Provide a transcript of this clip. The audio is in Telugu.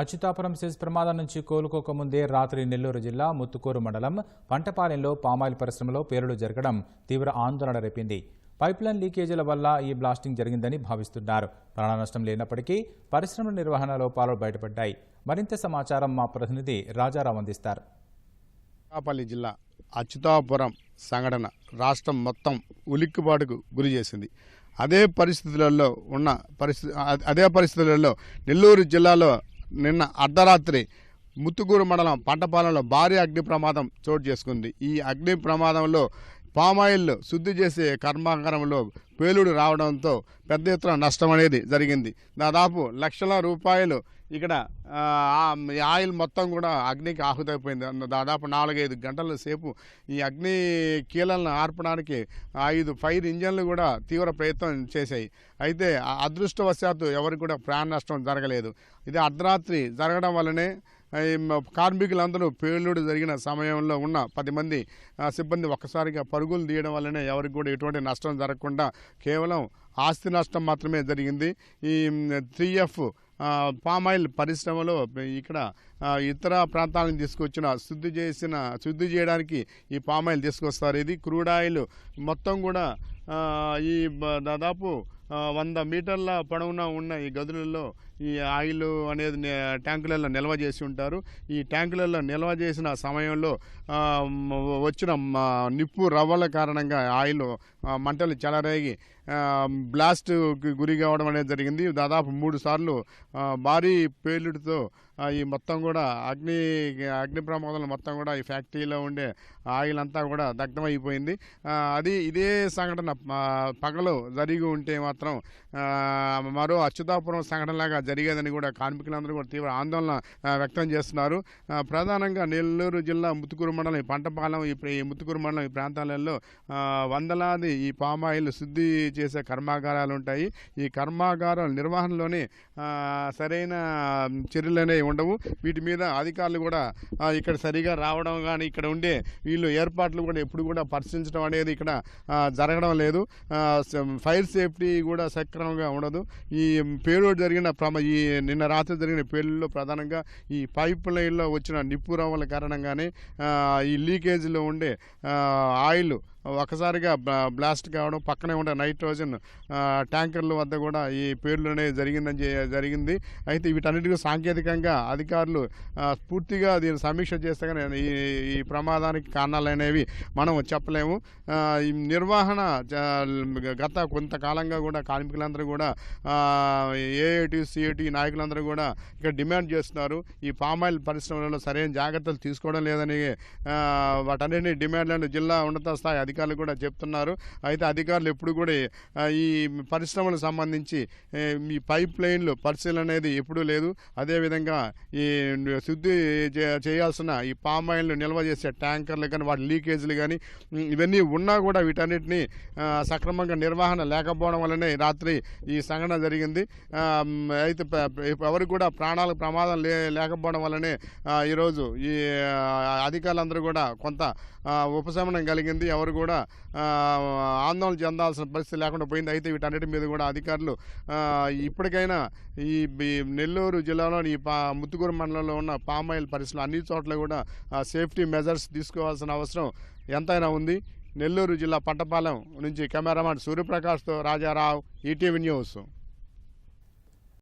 అచ్యుతాపురం సెస్ ప్రమాదం నుంచి కోలుకోకముందే రాత్రి నెల్లూరు జిల్లా ముత్తుకూరు మండలం పంటపాలెంలో పామాయిల్ పరిశ్రమలో పేలుడు జరగడం తీవ్ర ఆందోళన రేపింది. పైప్లైన్ లీకేజీల వల్ల ఈ బ్లాస్టింగ్ జరిగిందని భావిస్తున్నారు. ప్రాణనష్టం లేనప్పటికీ పరిశ్రమ నిర్వహణ లోపాలు బయటపడ్డాయి. మరింత సమాచారం మా ప్రతినిధి రాజారావు అందిస్తారు. అనకాపల్లి జిల్లా అచ్యుతాపురం సంఘటన రాష్ట్రం మొత్తం ఉలిక్కిపాటుకు గురి చేసింది. అదే పరిస్థితులలో ఉన్న పరిస్థితి అదే పరిస్థితులలో నెల్లూరు జిల్లాలో నిన్న అర్ధరాత్రి ముత్తుకూరు మండలం పంటపాలెంలో భారీ అగ్ని ప్రమాదం చోటు చేసుకుంది. ఈ అగ్ని ప్రమాదంలో పామాయిల్ శుద్ధి చేసే కర్మాగారంలో పేలుడు రావడంతో పెద్ద ఎత్తున నష్టం అనేది జరిగింది. దాదాపు లక్షల రూపాయలు ఇక్కడ ఆయిల్ మొత్తం కూడా అగ్నికి ఆహుతైపోయింది. దాదాపు నాలుగైదు గంటల సేపు ఈ అగ్ని కీలలను ఆర్పడానికి ఐదు ఫైర్ ఇంజన్లు కూడా తీవ్ర ప్రయత్నం చేశాయి. అయితే ఆ అదృష్టవశాత్తు ఎవరికి కూడా ప్రాణ నష్టం జరగలేదు. ఇది అర్ధరాత్రి జరగడం వల్లనే కార్మికులందరూ పేలుడు జరిగిన సమయంలో ఉన్న పది మంది సిబ్బంది ఒక్కసారిగా పరుగులు తీయడం వల్లనే ఎవరికి కూడా ఎటువంటి నష్టం జరగకుండా కేవలం ఆస్తి నష్టం మాత్రమే జరిగింది. ఈ త్రీ ఎఫ్ పామాయిల్ పరిశ్రమలో ఇక్కడ ఇతర ప్రాంతాలను తీసుకొచ్చిన శుద్ధి చేసిన శుద్ధి చేయడానికి ఈ పామాయిల్ తీసుకొస్తారు. ఇది క్రూడ్ ఆయిల్ మొత్తం కూడా ఈ దాదాపు వంద మీటర్ల పొడవున ఉన్న ఈ గదులలో ఈ ఆయిల్ అనేది ట్యాంకులలో నిల్వ చేసి ఉంటారు. ఈ ట్యాంకులలో నిల్వ చేసిన సమయంలో వచ్చిన నిప్పు రవ్వల కారణంగా ఆయిల్ మంటలు చెలరేగి బ్లాస్ట్ గురి కావడం అనేది జరిగింది. దాదాపు మూడు సార్లు భారీ పేలుడుతో ఈ మొత్తం కూడా అగ్ని అగ్ని ప్రమాదాలు మొత్తం కూడా ఈ ఫ్యాక్టరీలో ఉండే ఆయిల్ అంతా కూడా దగ్ధమైపోయింది. అది ఇదే సంఘటన పగలు జరిగి ఉంటే మాత్రం మాత్రం మరో అచ్యుతాపురం సంఘటనలాగా జరిగేదని కూడా కార్మికులందరూ కూడా తీవ్ర ఆందోళన వ్యక్తం చేస్తున్నారు. ప్రధానంగా నెల్లూరు జిల్లా ముత్తుకూరు మండలం ఈ పంటపాలెం ఈ ముత్తుకూరు మండలం ఈ ప్రాంతాలలో వందలాది ఈ పామాయిల్ శుద్ధి చేసే కర్మాగారాలు ఉంటాయి. ఈ కర్మాగారాల నిర్వహణలోనే సరైన చర్యలు అనేవి ఉండవు. వీటి మీద అధికారులు కూడా ఇక్కడ సరిగా రావడం కానీ ఇక్కడ ఉండే వీళ్ళు ఏర్పాట్లు కూడా ఎప్పుడు కూడా పరిశీలించడం అనేది ఇక్కడ జరగడం లేదు. ఫైర్ సేఫ్టీ కూడా సక్రమంగా ఉండదు. ఈ పేలుడు జరిగిన ప్రమ ఈ నిన్న రాత్రి జరిగిన పేలుడులో ప్రధానంగా ఈ పైప్ లైన్లో వచ్చిన నిప్పు రవ్వల కారణంగానే ఈ లీకేజీలో ఉండే ఆయిల్ ఒకసారిగా బ్లాస్ట్ కావడం పక్కనే ఉండే నైట్రోజన్ ట్యాంకర్ల వద్ద కూడా ఈ పేర్లు అనేది జరిగిందని జరిగింది. అయితే వీటన్నిటికీ సాంకేతికంగా అధికారులు పూర్తిగా దీన్ని సమీక్ష చేస్తే కానీ ఈ ఈ ప్రమాదానికి కారణాలు అనేవి మనం చెప్పలేము. ఈ నిర్వహణ గత కొంతకాలంగా కూడా కార్మికులందరూ కూడా ఏఐటి సిఐటి నాయకులందరూ కూడా ఇక్కడ డిమాండ్ చేస్తున్నారు. ఈ పామాయిల్ పరిశ్రమలలో సరైన జాగ్రత్తలు తీసుకోవడం లేదని ఆ, వాటన్నిటిని డిమాండ్లను జిల్లా ఉన్నత స్థాయి అధికారులు కూడా చెప్తున్నారు. అయితే అధికారులు ఎప్పుడు కూడా ఈ పరిశ్రమలకు సంబంధించి ఈ పైప్ లైన్లు పరిశీలన అనేది ఎప్పుడూ లేదు. అదేవిధంగా ఈ శుద్ధి చే- చేయాల్సిన ఈ పామ్ ఆయిల్ను నిల్వ చేసే ట్యాంకర్లు కానీ వాటి లీకేజీలు కానీ ఇవన్నీ ఉన్నా కూడా వీటన్నిటిని సక్రమంగా నిర్వహణ లేకపోవడం వల్లనే రాత్రి ఈ సంఘటన జరిగింది. అయితే ఎవరికి కూడా ప్రాణాలకు ప్రమాదం లే లేకపోవడం వల్లనే ఈరోజు ఈ అధికారులందరూ కూడా కొంత ఉపశమనం కలిగింది. ఎవరు కూడా కూడా ఆందోళన చెందాల్సిన పరిస్థితి లేకుండా పోయింది. అయితే వీటన్నిటి మీద కూడా అధికారులు ఇప్పటికైనా ఈ నెల్లూరు జిల్లాలోని ఈ పా ముత్తుకూరు మండలంలో ఉన్న పామాయిల్ పరిశ్రమ అన్ని చోట్ల కూడా సేఫ్టీ మెజర్స్ తీసుకోవాల్సిన అవసరం ఎంతైనా ఉంది. నెల్లూరు జిల్లా పట్టపాలెం నుంచి కెమెరామాన్ సూర్యప్రకాష్తో రాజారావు ఈటీవీ న్యూస్.